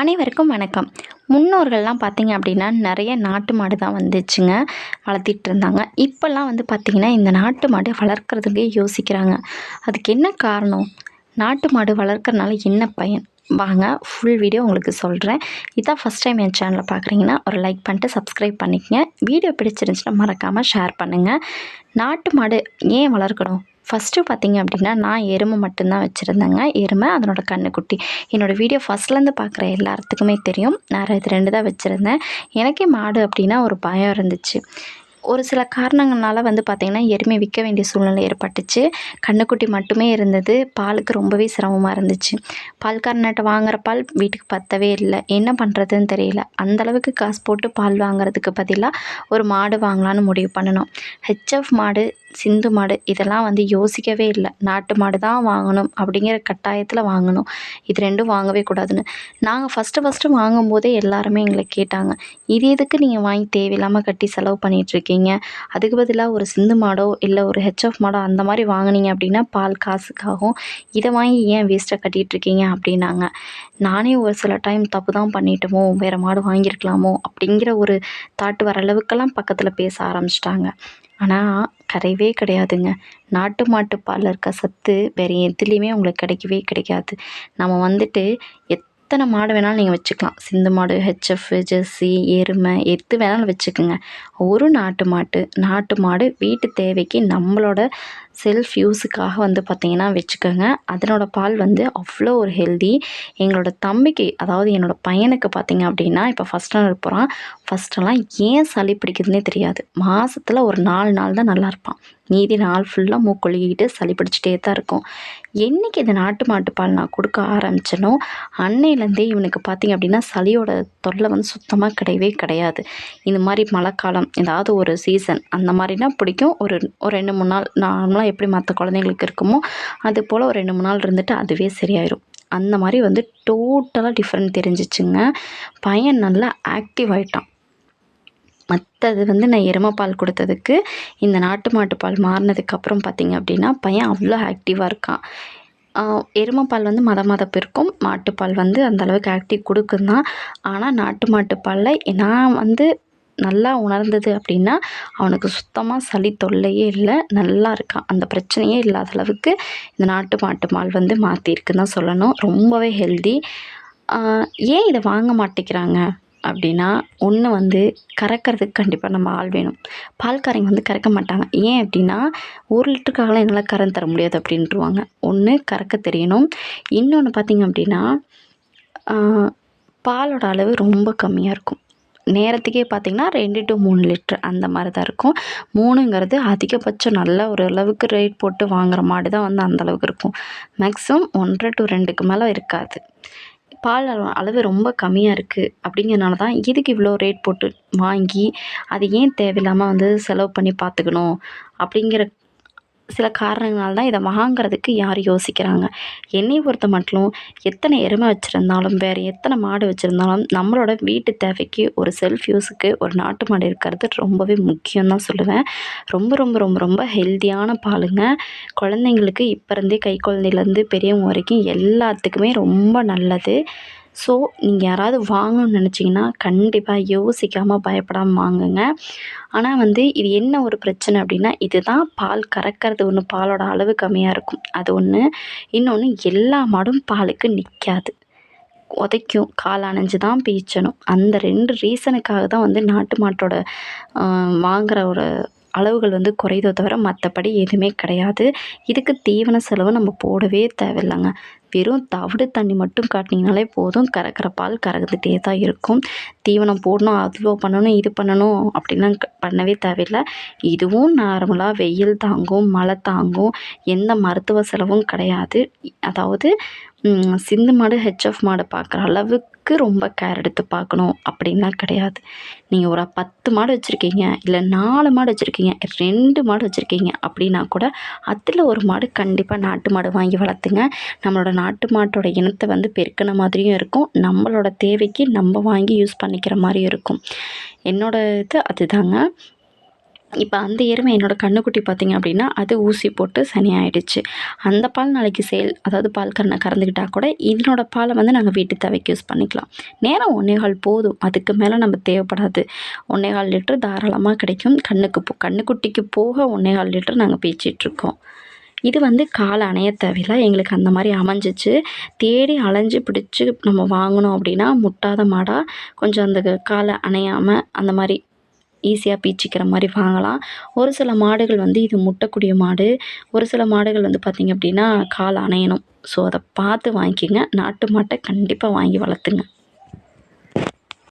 அனைவருக்கும் வணக்கம். முன்னோர்கள்லாம் பார்த்திங்க அப்படின்னா நிறைய நாட்டு மாடு தான் வந்துச்சுங்க வளர்த்திட்டு இருந்தாங்க. இப்போல்லாம் வந்து பார்த்திங்கன்னா இந்த நாட்டு மாடு வளர்க்குறதுக்கே யோசிக்கிறாங்க. அதுக்கு என்ன காரணம்? நாட்டு மாடு வளர்க்குறதுனால என்ன பயன்? வாங்க ஃபுல் வீடியோ உங்களுக்கு சொல்கிறேன் இதான் ஃபஸ்ட் டைம் என் சேனலை பார்க்குறீங்கன்னா ஒரு லைக் பண்ணிட்டு சப்ஸ்கிரைப் பண்ணிக்கங்க. வீடியோ பிடிச்சிருந்துச்சுன்னா மறக்காமல் ஷேர் பண்ணுங்கள் நாட்டு மாடு ஏன் வளர்க்கணும்? ஃபஸ்ட்டு பார்த்தீங்க அப்படின்னா நான் எருமை மட்டும்தான் வச்சுருந்தேங்க. எருமை அதனோட கண்ணுக்குட்டி. என்னோடய வீடியோ ஃபஸ்ட்லேருந்து பார்க்குற எல்லாத்துக்குமே தெரியும். நான் இது ரெண்டு தான் வச்சுருந்தேன். எனக்கே மாடு அப்படின்னா ஒரு பயம் இருந்துச்சு. ஒரு சில காரணங்கள்னால வந்து பார்த்திங்கன்னா எருமை விற்க வேண்டிய சூழ்நிலை ஏற்பட்டுச்சு. கண்ணுக்குட்டி மட்டுமே இருந்தது. பாலுக்கு ரொம்பவே சிரமமாக இருந்துச்சு. பால்காரன்கிட்ட வாங்குற பால் வீட்டுக்கு பத்தவே இல்லை. என்ன பண்ணுறதுன்னு தெரியல. அந்தளவுக்கு காசு போட்டு பால் வாங்குறதுக்கு பதிலாக ஒரு மாடு வாங்கலான்னு முடிவு பண்ணணும். ஹெச்எஃப் மாடு சிந்து மாடு இதெல்லாம் வந்து யோசிக்கவே இல்லை. நாட்டு மாடு தான் வாங்கணும் அப்படிங்கிற கட்டாயத்தில் வாங்கணும். இது ரெண்டும் வாங்கவே கூடாதுன்னு. நாங்கள் ஃபஸ்ட்டு ஃபஸ்ட்டு வாங்கும்போதே எல்லாருமே எங்களை கேட்டாங்க. இது எதுக்கு நீங்கள் வாங்கி தேவையில்லாமல் கட்டி செலவு பண்ணிகிட்ருக்கீங்க அதுக்கு பதிலாக ஒரு சிந்து மாடோ இல்லை ஒரு ஹெச்எஃப் மாடோ அந்த மாதிரி வாங்கினீங்க அப்படின்னா பால் காசுக்காகும் இதை வாங்கி ஏன் வேஸ்ட்டாக கட்டிகிட்ருக்கீங்க அப்படின்னாங்க. நானே ஒரு சில டைம் தப்பு தான் பண்ணிட்டோமோ வேறு மாடு வாங்கியிருக்கலாமோ அப்படிங்கிற ஒரு தாட்டு வர அளவுக்கெல்லாம் பக்கத்தில் பேச ஆரம்பிச்சிட்டாங்க. ஆனால் கரையவே கிடையாதுங்க. நாட்டு மாட்டு பாலில் இருக்க சத்து வேறு எதுலேயுமே உங்களுக்கு கிடைக்கவே கிடைக்காது. நம்ம வந்துட்டு எத் எத்தனை மாடு வேணாலும் நீங்கள் வச்சுக்கலாம். சிந்து மாடு ஹெச்எஃப் ஜெர்சி எருமை எது வேணாலும் வச்சுக்கோங்க. ஒரு நாட்டு மாட்டு நாட்டு மாடு வீட்டு தேவைக்கு நம்மளோட செல்ஃப் யூஸுக்காக வந்து பார்த்திங்கன்னா வச்சுக்கோங்க. அதனோட பால் வந்து அவ்வளோ ஒரு ஹெல்தி எங்களோட தம்பிக்கு அதாவது என்னோடய பையனுக்கு பார்த்திங்க அப்படின்னா இப்போ ஃபஸ்ட் ஸ்டாண்டர்ட் போகிறான் ஃபஸ்ட்டெல்லாம் ஏன் சளி பிடிக்குதுன்னே தெரியாது. மாதத்தில் ஒரு நாலு நாள் தான் நல்லா இருப்பான். மீதி நாள் ஃபுல்லாக மூக்கொழுகிட்டு சளி பிடிச்சிட்டே தான் இருக்கும். என்றைக்கு இந்த நாட்டு மாட்டு பால் நான் கொடுக்க ஆரம்பிச்சனோ அன்னையிலேருந்தே இவனுக்கு பார்த்திங்க அப்படின்னா சளியோட தொல்லை வந்து சுத்தமாக கிடையவே கிடையாது. இந்த மாதிரி மழைக்காலம் ஏதாவது ஒரு சீசன் அந்த மாதிரினா பிடிக்கும். ஒரு ஒரு ரெண்டு மூணு நாள் நார்மலாக எப்படி மற்ற குழந்தைங்களுக்கு இருக்குமோ அது போல் ஒரு ரெண்டு மூணு நாள் இருந்துட்டு அதுவே சரியாயிடும் அந்த மாதிரி வந்து டோட்டலாக டிஃப்ரெண்ட் தெரிஞ்சிச்சுங்க. பையன் நல்லா ஆக்டிவ் ஆகிட்டான் மற்றது வந்து நான் எருமைப்பால் கொடுத்ததுக்கு இந்த நாட்டு மாட்டு பால் மாறினதுக்கப்புறம் பார்த்திங்க அப்படின்னா பையன் அவ்வளோ ஆக்டிவாக இருக்கான். எருமைப்பால் வந்து மத மதப்பு இருக்கும் மாட்டுப்பால் வந்து அந்தளவுக்கு ஆக்டிவ் கொடுக்குந்தான். ஆனால் நாட்டு மாட்டுப்பாலில் நான் வந்து நல்லா உணர்ந்தது அப்படின்னா அவனுக்கு சுத்தமாக சளி தொல்லையே இல்லை. நல்லா இருக்கான் அந்த பிரச்சனையே இல்லாத அளவுக்கு இந்த நாட்டு மாட்டு மால் வந்து மாற்றிருக்குன்னு தான் சொல்லணும். ரொம்பவே ஹெல்தி ஏன் இதை வாங்க மாட்டேங்கிறாங்க? அப்படின்னா ஒன்று வந்து கறக்கிறதுக்கு கண்டிப்பாக நம்ம ஆள் வேணும். பால்காரங்க வந்து கறக்க மாட்டாங்க. ஏன் அப்படின்னா ஒரு லிட்டருக்காகலாம் என்னால் கறந்து தர முடியாது அப்படின்ட்டுருவாங்க ஒன்று கறக்க தெரியணும். இன்னொன்று பார்த்திங்க அப்படின்னா பாலோட அளவு ரொம்ப கம்மியாக இருக்கும். நேரத்துக்கே பார்த்திங்கன்னா ரெண்டு டு மூணு லிட்ரு அந்த மாதிரி தான் இருக்கும். மூணுங்கிறது அதிகபட்சம் நல்ல ஒரு அளவுக்கு ரேட் போட்டு வாங்குகிற மாடு தான் வந்து அந்தளவுக்கு இருக்கும். மேக்ஸிமம் ஒன்றரை டு ரெண்டுக்கு மேலே இருக்காது. பால் அளவு ரொம்ப கம்மியாக இருக்குது அப்படிங்கிறனால தான் இதுக்கு இவ்வளோ ரேட் போட்டு வாங்கி அது ஏன் தேவையில்லாமல் வந்து செலவு பண்ணி பார்த்துக்கணும் அப்படிங்கிற சில காரணங்களால் தான் இதை வாங்கிறதுக்கு யார் யோசிக்கிறாங்க? என்னை பொறுத்த மட்டும் எத்தனை எருமை வச்சுருந்தாலும் வேறு எத்தனை மாடு வச்சுருந்தாலும் நம்மளோட வீட்டு தேவைக்கு ஒரு செல்ஃப் யூஸுக்கு ஒரு நாட்டு மாடு இருக்கிறது ரொம்பவே முக்கியம் தான் சொல்லுவேன். ரொம்ப ரொம்ப ரொம்ப ரொம்ப ஹெல்த்தியான பாலுங்க. குழந்தைங்களுக்கு இப்போ இருந்தே கை குழந்தையிலேருந்து பெரியவங்க வரைக்கும் எல்லாத்துக்குமே ரொம்ப நல்லது. ஸோ நீங்கள் யாராவது வாங்கணும்னு நினச்சிங்கன்னா கண்டிப்பாக யோசிக்காமல் பயப்படாமல் வாங்குங்க. ஆனால் வந்து இது என்ன ஒரு பிரச்சனை அப்படின்னா இதுதான் பால் கறக்கிறது ஒன்று பாலோட அளவு கம்மியாக இருக்கும். அது ஒன்று இன்னொன்று எல்லா மாடும் பாலுக்கு நிற்காது உதைக்கும். கால் அணைஞ்சு தான் பீய்ச்சணும். அந்த ரெண்டு ரீசனுக்காக தான் வந்து நாட்டு மாட்டோட வாங்குகிற ஒரு அளவுகள் வந்து குறையுதோ தவிர மற்றபடி எதுவுமே கிடையாது. இதுக்கு தீவன செலவு நம்ம போடவே தேவையில்லைங்க. வெறும் தவிடு தண்ணி மட்டும் காட்டினீங்கனாலே போதும். கறக்கிற பால் கறந்துகிட்டே தான் இருக்கும். தீவனம் போடணும் அவ்வளோ பண்ணணும் இது பண்ணணும் அப்படின்லாம் பண்ணவே தேவையில்லை. இதுவும் நார்மலாக வெயில் தாங்கும் மழை தாங்கும். எந்த மருத்துவ செலவும் கிடையாது. அதாவது சிந்து மாடு ஹெச்எஃப் மாடு பார்க்குற அளவுக்கு ரொம்ப கேர் எடுத்து பார்க்கணும் அப்படின்லாம் கிடையாது. நீங்கள் ஒரு பத்து மாடு வச்சுருக்கீங்க இல்லை நாலு மாடு வச்சுருக்கீங்க ரெண்டு மாடு வச்சுருக்கீங்க அப்படின்னா கூட அதில் ஒரு மாடு கண்டிப்பாக நாட்டு மாடு வாங்கி வளர்த்துங்க. நம்மளோட நாட்டு மாட்டோட இனத்தை வந்து பெருக்கின மாதிரியும் இருக்கும். நம்மளோட தேவைக்கு நம்ம வாங்கி யூஸ் பண்ணிக்கிற மாதிரியும் இருக்கும். என்னோட இது அதுதாங்க. இப்போ அந்த எருமை என்னோடய கன்றுக்குட்டி பார்த்திங்க அப்படின்னா அது ஊசி போட்டு சனியாயிடுச்சு. அந்த பால் நாளைக்கு சேல் அதாவது பால் கறனை கறந்துக்கிட்டால் கூட இதனோட பாலை வந்து நாங்கள் வீட்டு தேவைக்கு யூஸ் பண்ணிக்கலாம். நேரம் ஒன்றேகால் போதும். அதுக்கு மேலே நம்ம தேவைப்படாது. ஒன்றேகால் லிட்டர் தாராளமாக கிடைக்கும். கண்ணுக்கு போ கன்றுக்குட்டிக்கு போக ஒன்றேகால் லிட்டர் நாங்கள் பீச்சிட்ருக்கோம் இது வந்து காலை அணைய தேவையில்ல. எங்களுக்கு அந்த மாதிரி அமைஞ்சிச்சு. தேடி அலைஞ்சு பிடிச்சி நம்ம வாங்கினோம் அப்படின்னா முட்டாத மாடாக கொஞ்சம் அந்த காலை அணையாமல் அந்த மாதிரி ஈஸியாக பீச்சிக்கிற மாதிரி வாங்கலாம். ஒரு சில மாடுகள் வந்து இது முட்டக்கூடிய மாடு. ஒரு சில மாடுகள் வந்து பார்த்திங்க அப்படின்னா கால் அணையணும். ஸோ அதை பார்த்து வாங்கிக்கோங்க. நாட்டு மாட்டை கண்டிப்பாக வாங்கி வளர்த்துங்க.